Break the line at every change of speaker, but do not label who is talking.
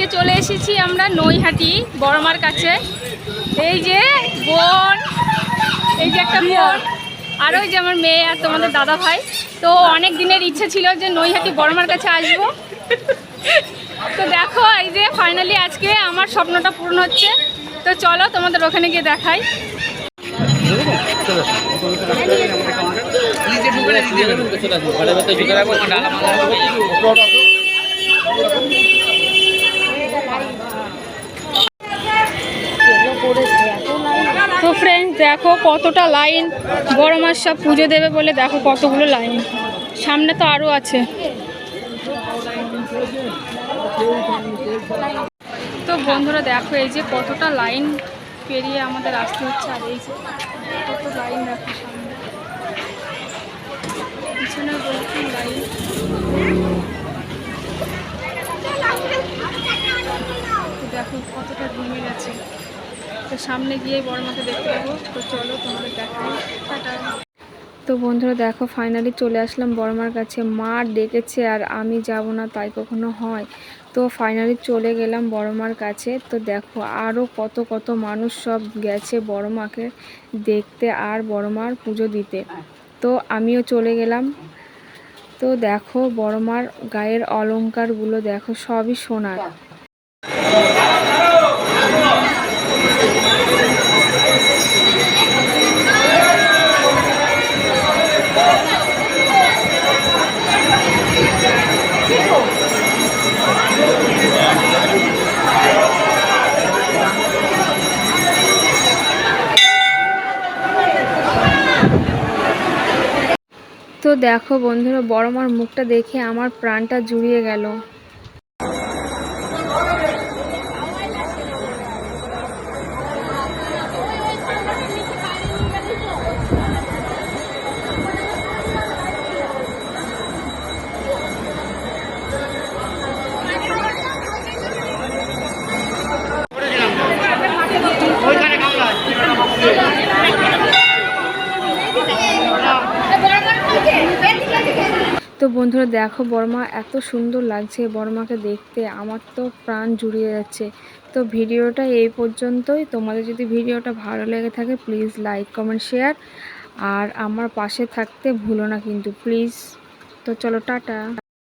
আজকে চলে এসেছি আমরা নৈহাটি বড়মার কাছে। এই যে বোন এই যে একটা বোন আর ওই যে আমার মেয়ে আর তোমাদের দাদা ভাই। তো অনেক দিনের ইচ্ছে ছিল যে নৈহাটি বড়মার কাছে আসব। তো দেখো এই যে ফাইনালি আজকে আমার স্বপ্নটা পূর্ণ হচ্ছে। তো চলো তোমাদের ওখানে গিয়ে দেখাই। তো ফ্রেন্ডস দেখো কতটা লাইন বড় মাস সব পুজো দেবে বলে দেখো কতগুলো লাইন সামনে তো আরও আছে। তো বন্ধুরা দেখো, এই যে কতটা লাইন পেরিয়ে আমাদের আসতে হচ্ছে, আর এই যে কত লাইন দেখো সামনে। পিছনে বলছি লাইন দেখো কতটা ঘুমিয়ে গেছে। তো সামনে গিয়ে বড় মাকে দেখতে পাবো তো চলো তোমাদের দেখাই। তো বন্ধুরা, দেখো ফাইনালি চলে আসলাম বড়মার কাছে। মা ডেকেছে আর আমি যাব না, তাই কখনো হয়। তো ফাইনালি চলে গেলাম বড়মার কাছে। তো দেখো আরও কত কত মানুষ সব গেছে বড়মাকে দেখতে আর বড়মার পুজো দিতে। তো আমিও চলে গেলাম। তো দেখো, বড়মার গায়ের অলংকারগুলো দেখো, সবই সোনার। তো দেখো বন্ধুরা বড় মার মুখটা দেখে আমার প্রাণটা জুড়িয়ে গেল। তো বন্ধুরা দেখো বর্মা এত সুন্দর লাগছে বর্মাকে দেখতে। আমার তো প্রাণ জুড়িয়ে যাচ্ছে। তো ভিডিওটা এই পর্যন্তই। তোমাদের যদি ভিডিওটা ভালো লেগে থাকে প্লিজ লাইক কমেন্ট শেয়ার আর আমার পাশে থাকতে ভুলো না কিন্তু প্লিজ তো চলো, টাটা।